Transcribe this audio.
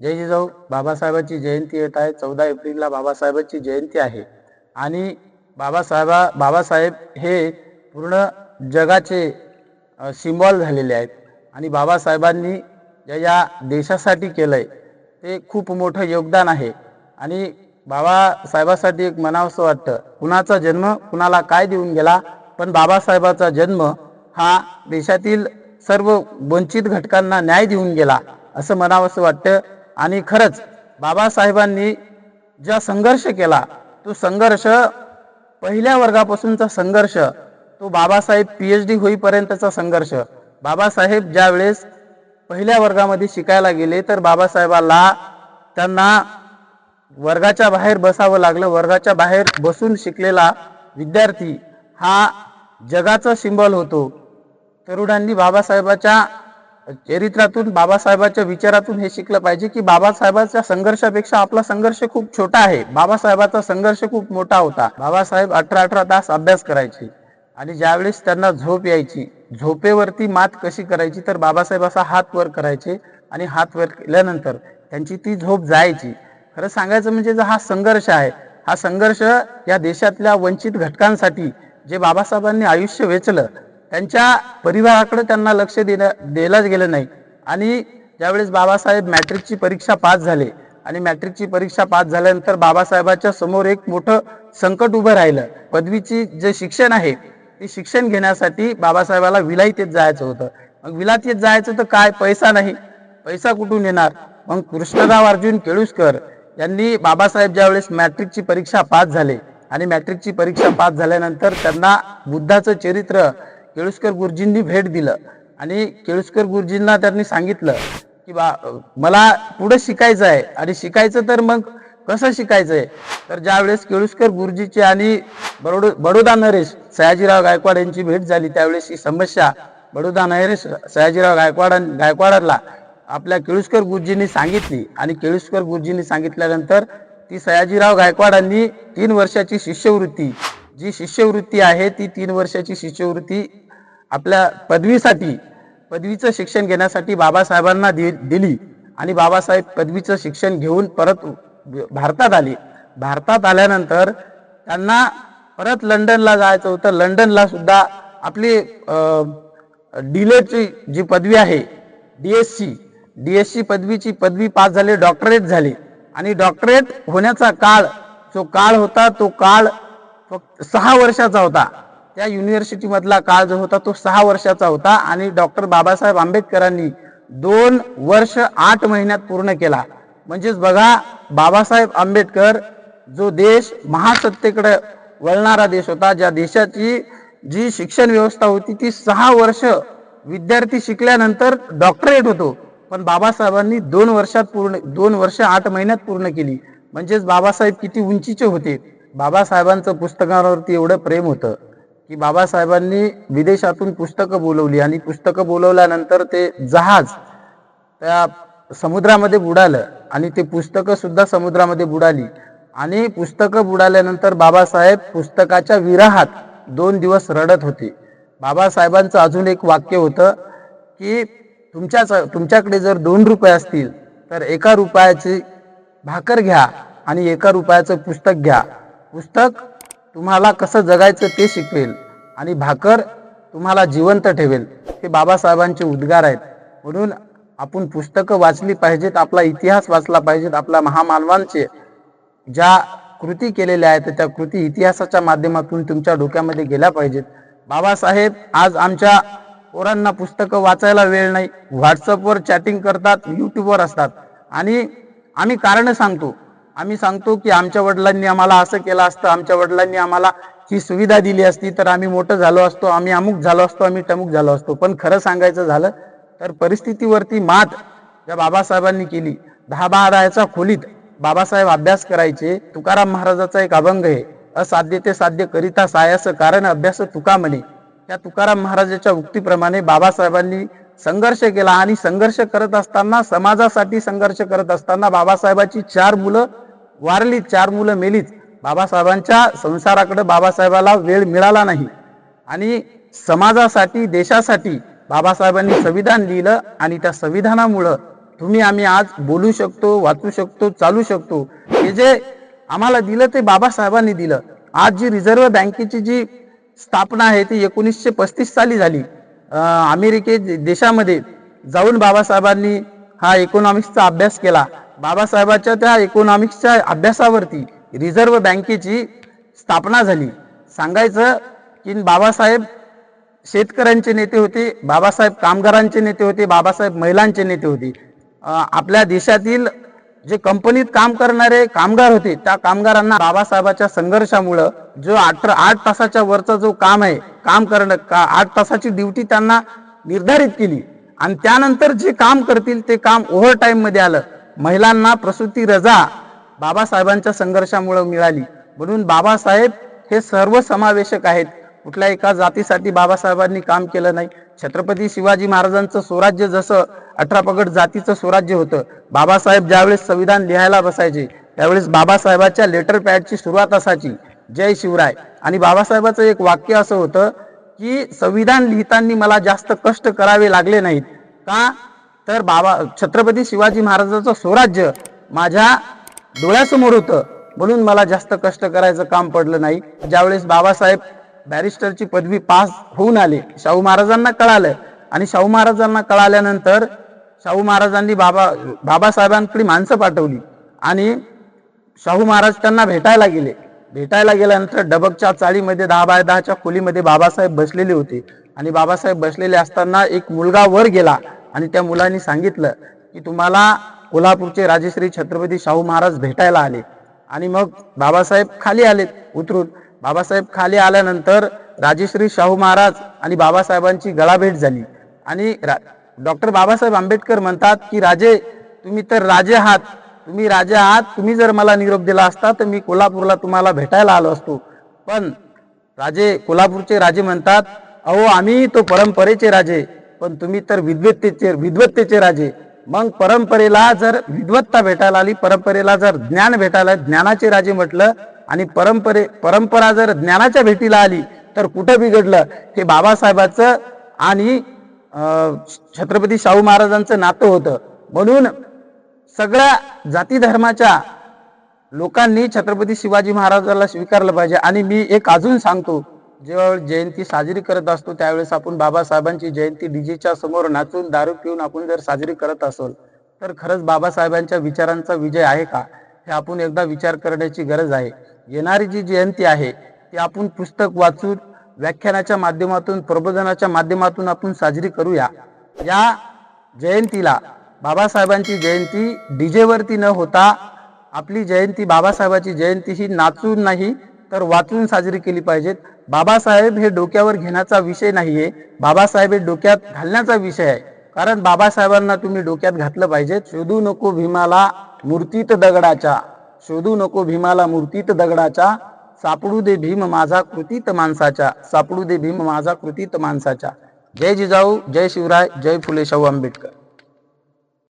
जय जिजाऊ बाबासाहेबांची जयंती येत आहे. चौदा एप्रिलला बाबासाहेबांची जयंती आहे. आणि बाबासाहेबा बाबासाहेब हे पूर्ण जगाचे सिम्बॉल झालेले आहेत. आणि बाबासाहेबांनी ज्या या देशासाठी केलं आहे ते खूप मोठं योगदान आहे. आणि बाबासाहेबासाठी एक मनावसं वाटतं कुणाचा जन्म कुणाला काय देऊन गेला पण बाबासाहेबाचा जन्म हा देशातील सर्व वंचित घटकांना न्याय देऊन गेला असं मनावंसं वाटतं. आणि खरंच बाबासाहेबांनी ज्या संघर्ष केला तो संघर्ष पहिल्या वर्गापासूनचा संघर्ष तो बाबासाहेब पी एच डी होईपर्यंतचा संघर्ष. बाबासाहेब ज्यावेळेस पहिल्या वर्गामध्ये शिकायला गेले तर बाबासाहेबाला त्यांना वर्गाच्या बाहेर बसावं लागलं. वर्गाच्या बाहेर बसून शिकलेला विद्यार्थी हा जगाचा सिंबल होतो. तरुणांनी बाबासाहेबाच्या चरित्रातून बाबासाहेबांच्या विचारातून हे शिकलं पाहिजे की बाबासाहेबांच्या संघर्षापेक्षा आपला संघर्ष खूप छोटा आहे. बाबासाहेबांचा संघर्ष खूप मोठा होता. बाबासाहेब अठरा अठरा तास अभ्यास करायचे आणि ज्यावेळेस त्यांना झोप यायची झोपेवरती मात कशी करायची तर बाबासाहेब असा हात वर करायचे आणि हात वर केल्यानंतर त्यांची ती झोप जायची. खरं सांगायचं म्हणजे जर हा संघर्ष आहे हा संघर्ष या देशातल्या वंचित घटकांसाठी जे बाबासाहेबांनी आयुष्य वेचलं त्यांच्या परिवाराकडे त्यांना लक्ष देणं दिलंच गेलं नाही. आणि ज्यावेळेस बाबासाहेब मॅट्रिकची परीक्षा पास झाले आणि मॅट्रिकची परीक्षा पास झाल्यानंतर बाबासाहेबाच्या समोर एक मोठं संकट उभं राहिलं. पदवीची जे शिक्षण आहे ते शिक्षण घेण्यासाठी बाबासाहेबाला विलायतेत जायचं होतं. मग विलायतेत जायचं तर काय? पैसा नाही. पैसा कुठून येणार? मग कृष्णराव अर्जुन केळुसकर यांनी बाबासाहेब ज्यावेळेस मॅट्रिकची परीक्षा पास झाले आणि मॅट्रिकची परीक्षा पास झाल्यानंतर त्यांना बुद्धाचं चरित्र केळुसकर गुरुजींनी भेट दिलं. आणि केळुसकर गुरुजींना त्यांनी सांगितलं की बा मला पुढे शिकायचं आहे. आणि शिकायचं तर मग कसं शिकायचं आहे तर ज्यावेळेस केळुसकर गुरुजीची आणि बडो बडोदा नरेश सयाजीराव गायकवाड यांची भेट झाली त्यावेळेस ही समस्या बडोदा नरेश सयाजीराव गायकवाड गायकवाडला आपल्या केळुसकर गुरुजींनी सांगितली. आणि केळुसकर गुरुजींनी सांगितल्यानंतर ती सयाजीराव गायकवाडांनी तीन वर्षाची शिष्यवृत्ती जी शिष्यवृत्ती आहे ती तीन वर्षाची शिष्यवृत्ती आपल्या पदवीसाठी पदवीचं शिक्षण घेण्यासाठी बाबासाहेबांना दि दिली आणि बाबासाहेब पदवीचं शिक्षण घेऊन परत भारतात आले. भारतात आल्यानंतर त्यांना परत लंडनला जायचं होतं. लंडनला सुद्धा आपली डिलेटची जी पदवी आहे D S C D S C पदवीची पदवी पास झाली डॉक्टरेट झाली. आणि डॉक्टरेट होण्याचा काळ जो काळ होता तो काळ फक्त सहा वर्षाचा होता. त्या युनिव्हर्सिटीमधला काळ जो होता तो सहा वर्षाचा होता आणि डॉक्टर बाबासाहेब आंबेडकरांनी दोन वर्ष आठ महिन्यात पूर्ण केला. म्हणजेच बघा बाबासाहेब आंबेडकर जो देश महासत्तेकडे वळणारा देश होता ज्या देशाची जी शिक्षण व्यवस्था होती ती सहा वर्ष विद्यार्थी शिकल्यानंतर डॉक्टरेट होतो. पण बाबासाहेबांनी दोन वर्षात पूर्ण दोन वर्ष आठ महिन्यात पूर्ण केली. म्हणजेच बाबासाहेब किती उंचीचे होते. बाबासाहेबांचं पुस्तकांवरती एवढं प्रेम होतं की बाबासाहेबांनी विदेशातून पुस्तकं बोलवली आणि पुस्तकं बोलवल्यानंतर ते जहाज त्या समुद्रामध्ये बुडालं आणि ते पुस्तकं सुद्धा समुद्रामध्ये बुडाली. आणि पुस्तकं बुडाल्यानंतर बाबासाहेब पुस्तकाच्या विराहात दोन दिवस रडत होते. बाबासाहेबांचं अजून एक वाक्य होतं की तुमच्याच तुमच्याकडे जर दोन रुपये असतील तर एका रुपयाची भाकर घ्या आणि एका रुपयाचं पुस्तक घ्या. पुस्तक तुम्हाला कसं जगायचं ते शिकवेल आणि भाकर तुम्हाला जिवंत ठेवेल. हे बाबासाहेबांचे उद्गार आहेत. म्हणून आपण पुस्तकं वाचली पाहिजेत आपला इतिहास वाचला पाहिजेत आपल्या महामानवांचे ज्या कृती केलेल्या आहेत त्या कृती इतिहासाच्या माध्यमातून तुमच्या डोक्यामध्ये गेल्या पाहिजेत. बाबासाहेब आज आमच्या पोरांना पुस्तकं वाचायला वेळ नाही. व्हॉट्सअपवर चॅटिंग करतात युट्यूबवर असतात. आणि आम्ही कारण सांगतो आम्ही सांगतो की आमच्या वडिलांनी आम्हाला असं केलं असतं आमच्या वडिलांनी आम्हाला ही सुविधा दिली असती तर आम्ही मोठं झालो असतो आम्ही अमुक झालो असतो आम्ही टमुक झालो असतो. पण खरं सांगायचं झालं तर परिस्थितीवरती मात ज्या बाबासाहेबांनी केली दहा बाराच्या खोलीत बाबासाहेब अभ्यास करायचे तुकाराम महाराजाचा एक अभंग आहे असाध्य ते साध्य करिता सायास कारण अभ्यास तुका म्हणे. त्या तुकाराम महाराजाच्या उक्तीप्रमाणे बाबासाहेबांनी संघर्ष केला आणि संघर्ष करत असताना समाजासाठी संघर्ष करत असताना बाबासाहेबाची चार मुलं वारली चार मुलं मेलीत बाबासाहेबांच्या संसाराकडे बाबासाहेबाला वेळ मिळाला नाही. आणि समाजासाठी देशासाठी बाबासाहेबांनी संविधान लिहिलं आणि त्या संविधानामुळं तुम्ही आम्ही आज बोलू शकतो वाचू शकतो चालू शकतो. हे जे आम्हाला दिलं ते बाबासाहेबांनी दिलं. आज जी रिझर्व्ह बँकेची जी स्थापना आहे ती एकोणीसशे पस्तीस साली झाली. अमेरिके देशामध्ये जाऊन बाबासाहेबांनी हा इकॉनॉमिक्सचा अभ्यास केला. बाबासाहेबाच्या त्या इकॉनॉमिक्सच्या अभ्यासावरती रिझर्व्ह बँकेची स्थापना झाली. सांगायचं की बाबासाहेब शेतकऱ्यांचे नेते होते बाबासाहेब कामगारांचे नेते होते बाबासाहेब महिलांचे नेते होते. आपल्या देशातील जे कंपनीत काम करणारे कामगार होते त्या कामगारांना बाबासाहेबाच्या संघर्षामुळं जो अठरा आठ तासाच्या वरचा जो काम आहे काम करणं का आठ तासाची ड्युटी त्यांना निर्धारित केली. आणि त्यानंतर जे काम करतील ते काम ओव्हरमध्ये आलं. महिलांना प्रसूती रजा बाबासाहेबांच्या संघर्षामुळे मिळाली. म्हणून बाबासाहेब हे सर्व समावेशक आहेत. कुठल्या एका जातीसाठी बाबासाहेबांनी काम केलं नाही. छत्रपती शिवाजी महाराजांचं स्वराज्य जसं अठरा पगड जातीचं स्वराज्य होतं बाबासाहेब ज्यावेळेस संविधान लिहायला बसायचे त्यावेळेस बाबासाहेबाच्या लेटर पॅडची सुरुवात असायची. जय शिवराय. आणि बाबासाहेबाचं एक वाक्य असं होतं की संविधान लिहिताना मला जास्त कष्ट करावे लागले नाहीत. का? तर बाबा छत्रपती शिवाजी महाराजांचं स्वराज्य माझ्या डोळ्यासमोर होतं. म्हणून मला जास्त कष्ट करायचं काम पडलं नाही. ज्यावेळेस बाबासाहेब बॅरिस्टरची पदवी पास होऊन आले शाहू महाराजांना कळालं. आणि शाहू महाराजांना कळाल्यानंतर शाहू महाराजांनी बाबा बाबासाहेबांकडे माणसं पाठवली. आणि शाहू महाराज त्यांना भेटायला गेले. भेटायला गेल्यानंतर डबकच्या चाळीमध्ये दहा बाय दहाच्या खोलीमध्ये बाबासाहेब बसलेले होते. आणि बाबासाहेब बसलेले असताना एक मुलगा वर गेला. आणि त्या मुलांनी सांगितलं की तुम्हाला कोल्हापूरचे राजेश्री छत्रपती शाहू महाराज भेटायला आले. आणि मग बाबासाहेब खाली आलेत उतरून. बाबासाहेब खाली आल्यानंतर राजेश्री शाहू महाराज आणि बाबासाहेबांची गळाभेट झाली. आणि डॉक्टर बाबासाहेब आंबेडकर म्हणतात की राजे तुम्ही तर राजे आहात. तुम्ही राजे आहात. तुम्ही जर मला निरोप दिला असता तर मी कोल्हापूरला तुम्हाला भेटायला आलो असतो. पण राजे कोल्हापूरचे राजे म्हणतात अहो आम्ही तो परंपरेचे राजे. पण तुम्ही तर विद्वत्तेचे विद्वत्तेचे राजे. मग परंपरेला जर विद्वत्ता भेटायला आली परंपरेला जर ज्ञान भेटायला ज्ञानाचे राजे म्हटलं आणि परंपरे परंपरा जर ज्ञानाच्या भेटीला आली तर कुठं बिघडलं? हे बाबासाहेबाचं आणि छत्रपती शाहू महाराजांचं नातं होतं. म्हणून सगळ्या जाती धर्माच्या लोकांनी छत्रपती शिवाजी महाराजाला स्वीकारलं पाहिजे. आणि मी एक अजून सांगतो जेव्हा जयंती साजरी करत असतो त्यावेळेस आपण बाबासाहेबांची जयंती डीजेच्या समोर नाचून दारू पिऊन आपण जर साजरी करत असेल तर खरंच बाबासाहेबांच्या विचारांचा विजय आहे का? हे आपण एकदा विचार करण्याची गरज आहे. येणारी जी जयंती आहे ती आपण पुस्तक वाचून व्याख्यानाच्या माध्यमातून प्रबोधनाच्या माध्यमातून आपण साजरी करूया. या जयंतीला बाबासाहेबांची जयंती डीजेवरती न होता आपली जयंती बाबासाहेबाची जयंती ही नाचून नाही तर वाचून साजरी केली पाहिजेत. बाबासाहेब हे डोक्यावर घेण्याचा विषय नाहीये. बाबासाहेब हे डोक्यात घालण्याचा विषय आहे. कारण बाबासाहेबांना तुम्ही डोक्यात घातलं पाहिजे. शोधू नको भीमाला मूर्तीत दगडाच्या. शोधू नको भीमाला मूर्तीत दगडाच्या. सापडू दे भीम माझा कृतीत माणसाच्या. सापडू दे भीम माझा कृतीत माणसाच्या. जय जिजाऊ जय शिवराय जय फुले शाहू आंबेडकर.